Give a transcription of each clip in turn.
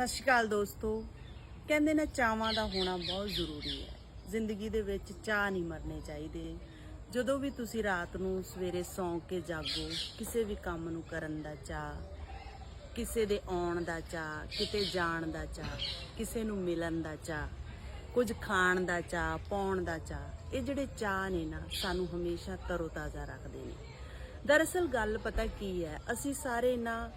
ਸਤਿ ਸ਼੍ਰੀ ਅਕਾਲ ਦੋਸਤੋ। ਕਹਿੰਦੇ ਨੇ ਚਾਵਾਂ ਦਾ ਹੋਣਾ ਬਹੁਤ ਜ਼ਰੂਰੀ ਹੈ। ਜ਼ਿੰਦਗੀ ਦੇ ਵਿੱਚ ਚਾਹ ਨਹੀਂ ਮਰਨੇ ਚਾਹੀਦੇ। ਜਦੋਂ ਵੀ ਤੁਸੀਂ ਰਾਤ ਨੂੰ ਸਵੇਰੇ ਸੌਂ ਕੇ ਜਾਗੋ, ਕਿਸੇ ਵੀ ਕੰਮ ਨੂੰ ਕਰਨ ਦਾ ਚਾਹ ਕਿਸੇ ਦੇ ਆਉਣ ਦਾ ਚਾਹ ਕਿਤੇ ਜਾਣ ਦਾ ਚਾਹ ਕਿਸੇ ਨੂੰ ਮਿਲਣ ਦਾ ਚਾਹ ਕੁਝ ਖਾਣ ਦਾ ਚਾਹ ਪਾਉਣ ਦਾ ਚਾਹ ਇਹ ਜਿਹੜੇ ਚਾਹ ਨੇ ਨਾ, ਸਾਨੂੰ ਹਮੇਸ਼ਾ ਤਰੋਤਾਜ਼ਾ ਰੱਖਦੇ ਨੇ। ਦਰਅਸਲ ਗੱਲ ਪਤਾ ਕੀ ਹੈ, ਅਸੀਂ ਸਾਰੇ ਨਾ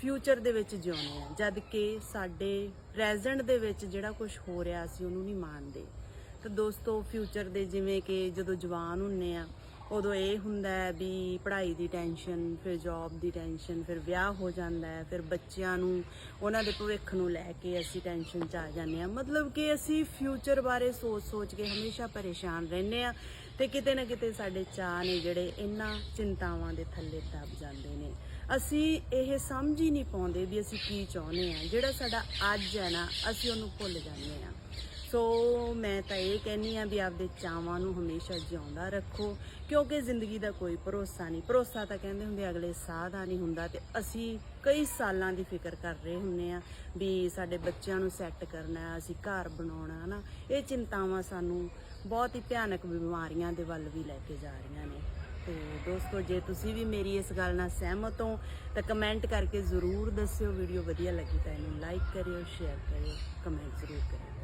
ਫਿਊਚਰ ਦੇ ਵਿੱਚ ਜਿਉਂਦੇ ਆ ਜਦ ਕਿ ਸਾਡੇ ਪ੍ਰੈਜ਼ੈਂਟ ਦੇ ਵਿੱਚ ਜਿਹੜਾ ਕੁਝ ਹੋ ਰਿਹਾ ਅਸੀਂ ਉਹਨੂੰ ਨਹੀਂ ਮਾਣਦੇ। ਤਾਂ ਦੋਸਤੋ ਫਿਊਚਰ ਦੇ ਜਿਵੇਂ ਕਿ ਜਦੋਂ ਜਵਾਨ ਹੁੰਨੇ ਆ ਉਦੋਂ ਇਹ ਹੁੰਦਾ ਹੈ ਵੀ ਪੜ੍ਹਾਈ ਦੀ ਟੈਨਸ਼ਨ ਫਿਰ ਜੌਬ ਦੀ ਟੈਨਸ਼ਨ ਫਿਰ ਵਿਆਹ ਹੋ ਜਾਂਦਾ ਹੈ, ਫਿਰ ਬੱਚਿਆਂ ਨੂੰ, ਉਹਨਾਂ ਦੇ ਭਵਿੱਖ ਨੂੰ ਲੈ ਕੇ ਅਸੀਂ ਟੈਨਸ਼ਨ 'ਚ ਆ ਜਾਂਦੇ ਆ ਮਤਲਬ ਕਿ ਅਸੀਂ ਫਿਊਚਰ ਬਾਰੇ ਸੋਚ-ਸੋਚ ਕੇ ਹਮੇਸ਼ਾ ਪਰੇਸ਼ਾਨ ਰਹਿੰਦੇ ਆ ਤੇ ਕਿਤੇ ਨਾ ਕਿਤੇ ਸਾਡੇ ਚਾਹ ਨੇ ਜਿਹੜੇ ਇਹਨਾਂ ਚਿੰਤਾਵਾਂ ਦੇ ਥੱਲੇ ਦਬ ਜਾਂਦੇ ਨੇ। ਅਸੀਂ ਇਹ ਸਮਝ ਹੀ ਨਹੀਂ ਪਾਉਂਦੇ ਵੀ ਅਸੀਂ ਕੀ ਚਾਹੁੰਦੇ ਆ ਜਿਹੜਾ ਸਾਡਾ ਅੱਜ ਹੈ ਨਾ, ਅਸੀਂ ਉਹਨੂੰ ਭੁੱਲ ਜਾਂਦੇ ਆ ਸੋ ਮੈਂ ਤਾਂ ਇਹ ਕਹਿੰਨੀ ਆ ਵੀ ਆਪਦੇ ਚਾਵਾਂ ਨੂੰ ਹਮੇਸ਼ਾ ਜਿਉਂਦਾ ਰੱਖੋ, ਕਿਉਂਕਿ ਜ਼ਿੰਦਗੀ ਦਾ ਕੋਈ ਭਰੋਸਾ ਨਹੀਂ। ਭਰੋਸਾ ਤਾਂ ਕਹਿੰਦੇ ਹੁੰਦੇ ਅਗਲੇ ਸਾਹ ਦਾ ਨਹੀਂ ਹੁੰਦਾ ਤੇ ਅਸੀਂ ਕਈ ਸਾਲਾਂ ਦੀ ਫਿਕਰ ਕਰ ਰਹੇ ਹੁੰਨੇ ਆ ਵੀ ਸਾਡੇ ਬੱਚਿਆਂ ਨੂੰ ਸੈੱਟ ਕਰਨਾ ਅਸੀਂ ਘਰ ਬਣਾਉਣਾ, ਹਨਾ। ਇਹ ਚਿੰਤਾਵਾਂ ਸਾਨੂੰ ਬਹੁਤ ਹੀ ਭਿਆਨਕ ਬਿਮਾਰੀਆਂ ਦੇ ਵੱਲ ਵੀ ਲੈ ਕੇ ਜਾ ਰਹੀਆਂ ਨੇ। ਤੇ ਦੋਸਤੋ, ਜੇ ਤੁਸੀਂ ਵੀ ਮੇਰੀ ਇਸ ਗੱਲ ਨਾਲ ਸਹਿਮਤ ਹੋ, ਤਾਂ ਕਮੈਂਟ ਕਰਕੇ ਜ਼ਰੂਰ ਦੱਸਿਓ। ਵੀਡੀਓ ਵਧੀਆ ਲੱਗੀ ਤਾਂ ਇਹਨੂੰ ਲਾਈਕ ਕਰਿਓ, ਸ਼ੇਅਰ ਕਰਿਓ, ਕਮੈਂਟ ਜ਼ਰੂਰ ਕਰਿਓ।